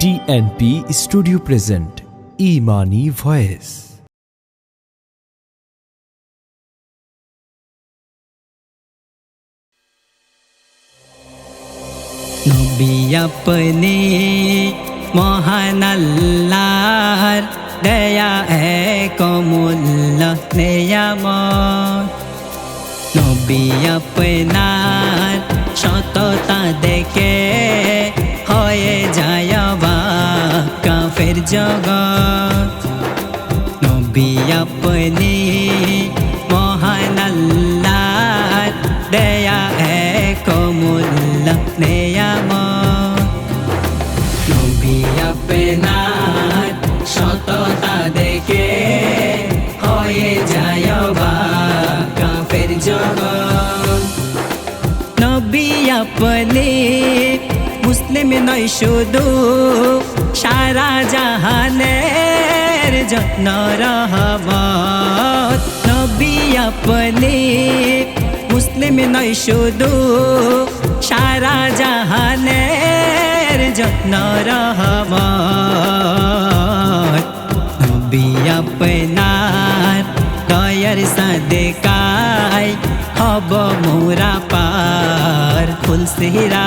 TNP studio present ইমানি voice নবী আপনি মহান আল্লাহর দয়া এক মূল্য নেয়ামত নবী আপনার কাফের জগৎ। নবী আপনি মহান আল্লাহর দয়া এক মূল্য নেয়ামত। নবী আপনার সততা দেখে হয়ে যায় বা কাফের জগৎ। নবী আপনি মুসলিম নয় শুধু সারা জাহানের যত্ন রহমত। নবী আপনি মুসলিম নয় শুধু, সারা জাহানের যত্ন রহমত। নবী আপনার দয়ার সাদেকায় হব মোরা পার। ফুলসিরা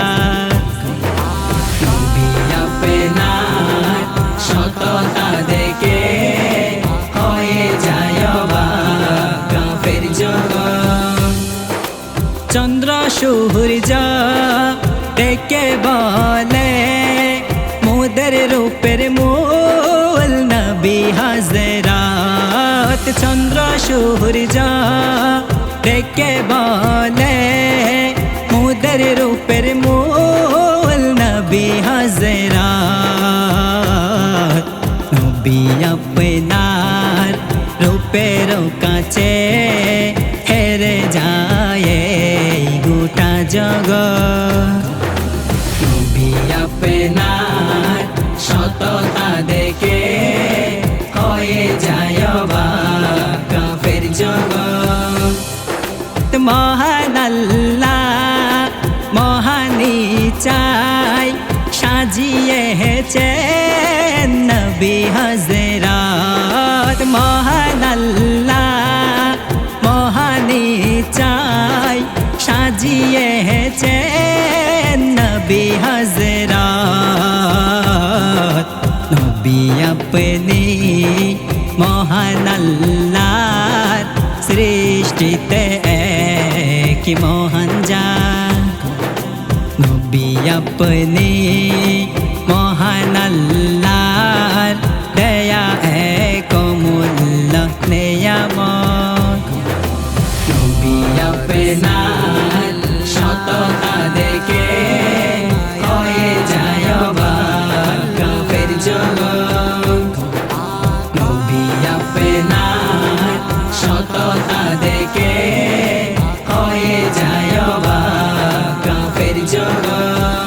দেখে হয়ে যায় কাফের জগৎ। চন্দ্র সূর্য ডেকে বলে, মোদের রূপের মূল নবী হাজরাত। চন্দ্র সূর্য ডেকে বলে, মোদের রূপের মূল নবী হাজরাত। নবী আপনার রূপের কাছে হেরে যায় গোটা জগৎ। নবী আপনার সততা দেখে হয়ে যায় কাফের জগৎ। মহান আল্লাহ, মহানি চাই সাজিয়ে হেছে নবী হজরাত মহান আল্লাহ মহানি চাই সাজিয়ে হেছে নবী হজরাত নবী আপনি মহান আল্লাহর সৃষ্টিতে এক মহান যা নবী আপনি হবে না। সততা দেখে হয়ে যায় কাফের জগৎ। নবী না সততা দেখে হয়ে যায় কাফের জগৎ।